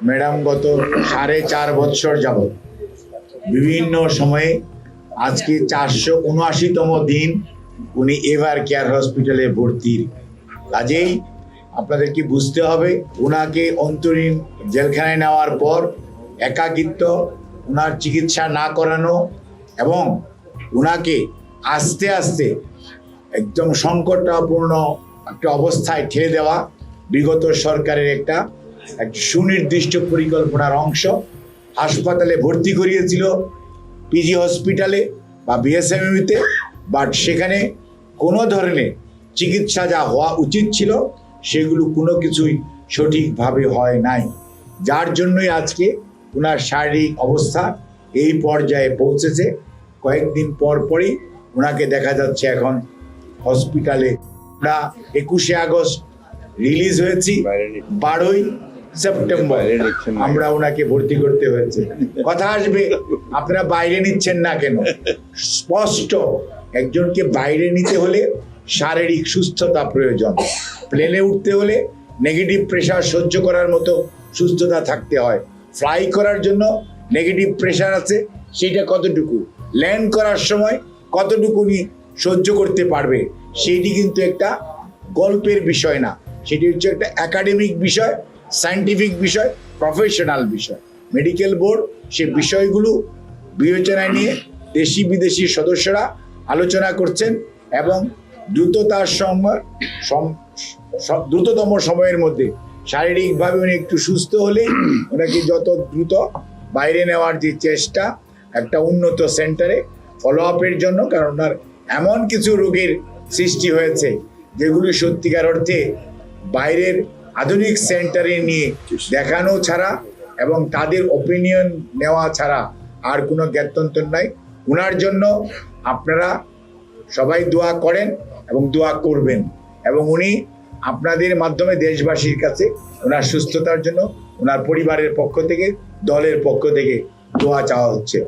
Madam গত সাড়ে চার বৎসর যাবৎ বিভিন্ন সময়ে আজকে চারশো উনআশিতম দিন উনি এভার কেয়ার হসপিটালে ভর্তির কাজেই আপনাদেরকে বুঝতে হবে ওনাকে অন্তরীণ জেলখানায় নেওয়ার পর একাকিত্ব ওনার চিকিৎসা না করানো এবং ওনাকে আস্তে আস্তে একদম সংকটাপূর্ণ একটা অবস্থায় ঠেলে দেওয়া বিগত সরকারের একটা এক সুনির্দিষ্ট পরিকল্পনার অংশ। হাসপাতালে ভর্তি করিয়েছিল পিজি হসপিটালে বা বিএসএমইতে বাট সেখানে কোনো ধরনের চিকিৎসা যা হওয়া উচিত ছিল, সেগুলো কোনো কিছুই সঠিকভাবে হয় নাই। যার জন্যই আজকে ওনার শারীরিক অবস্থা এই পর্যায়ে পৌঁছেছে। কয়েকদিন পর পরই ওনাকে দেখা যাচ্ছে এখন হসপিটালে আমরা একুশে আগস্ট রিলিজ হয়েছি। বারোই সেপ্টেম্বর আমরা ওনাকে ভর্তি করতে হয়েছে। কথা আসবে আপনারা বাইরে নিচ্ছেন না কেন? স্পষ্ট একজনকে বাইরে নিতে হলে শারীরিক সুস্থতা প্রয়োজন। প্লেনে উঠতে হলে নেগেটিভ প্রেশার সহ্য করার মতো সুস্থতা থাকতে হয়। ফ্লাই করার জন্য নেগেটিভ প্রেশার আছে সেটা কতটুকু? ল্যান্ড করার সময় কতটুকুনি সহ্য করতে পারবে? সেইটি কিন্তু একটা গল্পের বিষয় না। সেটি হচ্ছে একটা একাডেমিক বিষয় সায়েন্টিফিক বিষয় প্রফেশনাল বিষয়। মেডিকেল বোর্ড সে বিষয়গুলো বিবেচনায় নিয়ে দেশি বিদেশি সদস্যরা আলোচনা করছেন এবং দ্রুততার সময়, সম- দ্রুততম সময়ের মধ্যে শারীরিকভাবে উনি একটু সুস্থ হলে ওনাকে যত দ্রুত বাইরে নেওয়ার যে চেষ্টা, একটা উন্নত সেন্টারে ফলো আপের জন্য, কারণ ওনার এমন কিছু রোগের সৃষ্টি হয়েছে যেগুলি সত্যিকার অর্থে বাইরের আধুনিক সেন্টারে নিয়ে দেখানো ছাড়া এবং তাদের ওপিনিয়ন নেওয়া ছাড়া আর কোনো জ্ঞাতন্তর নাই। ওনার জন্য আপনারা সবাই দোয়া করেন এবং দোয়া করবেন। এবং উনি আপনাদের মাধ্যমে দেশবাসীর কাছে ওনার সুস্থতার জন্য ওনার পরিবারের পক্ষ থেকে, দলের পক্ষ থেকে দোয়া চাওয়া হচ্ছে।